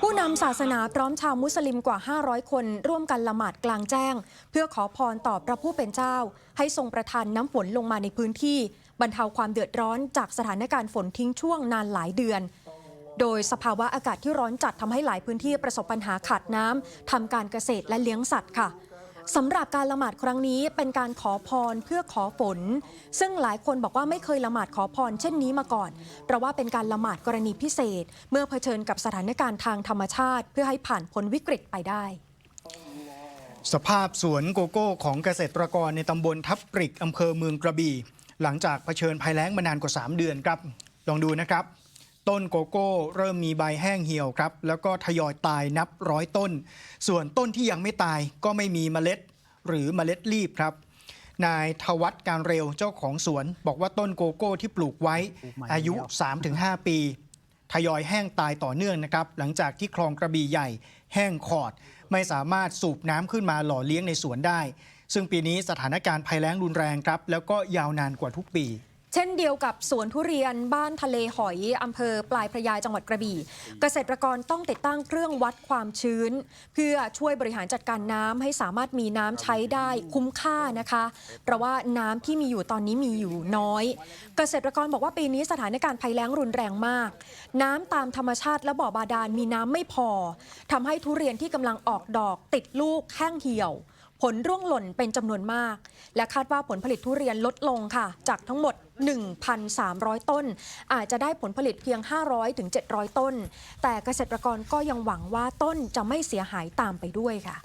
ผู้นำศาสนาพร้อมชาวมุสลิมกว่า 500 คน ร่วมกันละหมาดกลางแจ้ง เพื่อขอพรต่อพระผู้เป็นเจ้า ให้ทรงประทานน้ำฝนลงมาในพื้นที่ บรรเทาความเดือดร้อนจากสถานการณ์ฝนทิ้งช่วงนานหลายเดือน โดยสภาวะอากาศที่ร้อนจัดทำให้หลายพื้นที่ประสบปัญหาขาดน้ำทำการเกษตรและเลี้ยงสัตว์ค่ะ สำหรับการละหมาดครั้งนี้เป็นการขอพรเพื่อขอฝน ซึ่งหลายคนบอกว่าไม่เคยละหมาดขอพรเช่นนี้มาก่อน เพราะว่าเป็นการละหมาดกรณีพิเศษ เมื่อเผชิญกับสถานการณ์ทางธรรมชาติ เพื่อให้ผ่านพ้นวิกฤตไปได้สภาพสวนโกโก้ของเกษตรกรในตำบลทับปริกอำเภอเมืองกระบี่ หลังจากเผชิญภัยแล้งมานานกว่า 3 เดือนครับ ลองดูนะครับ ต้นโกโก้เริ่มมีใบแห้งเหี่ยวครับ แล้วก็ทยอยตายนับร้อยต้น ส่วนต้นที่ยังไม่ตายก็ไม่มีเมล็ดหรือเมล็ดรีบครับ นายทวัตการเร็วเจ้าของสวน บอกว่าต้นโกโก้ที่ปลูกไว้อายุ 3-5 ปี ทยอยแห้งตายต่อเนื่องนะครับ หลังจากที่คลองกระบี่ใหญ่แห้งขอด ไม่สามารถสูบน้ำขึ้นมาหล่อเลี้ยงในสวนได้ ซึ่งปีนี้สถานการณ์ภัยแล้งรุนแรงครับ แล้วก็ยาวนานกว่าทุกปีเช่นเดียวกับสวนทุเรียนบ้านทะเลหอยอำเภอปลายพระยาจังหวัดกระบี่ เกษตรกรต้องติดตั้งเครื่องวัดความชื้น เพื่อช่วยบริหารจัดการน้ำให้สามารถมีน้ำใช้ได้คุ้มค่านะคะ เพราะว่าน้ำที่มีอยู่ตอนนี้มีอยู่น้อย เกษตรกรบอกว่าปีนี้สถานการณ์ภัยแล้งรุนแรงมาก น้ำตามธรรมชาติและบ่อบาดาลมีน้ำไม่พอทำให้ทุเรียนที่กำลังออกดอกติดลูกแห้งเหี่ยว ผลร่วงหล่นเป็นจำนวนมาก และคาดว่าผลผลิตทุเรียนลดลงค่ะ จากทั้งหมด 1,300 ต้น อาจจะได้ผลผลิตเพียง 500-700 ต้น แต่เกษตรกรก็ยังหวังว่าต้นจะไม่เสียหายตามไปด้วยค่ะ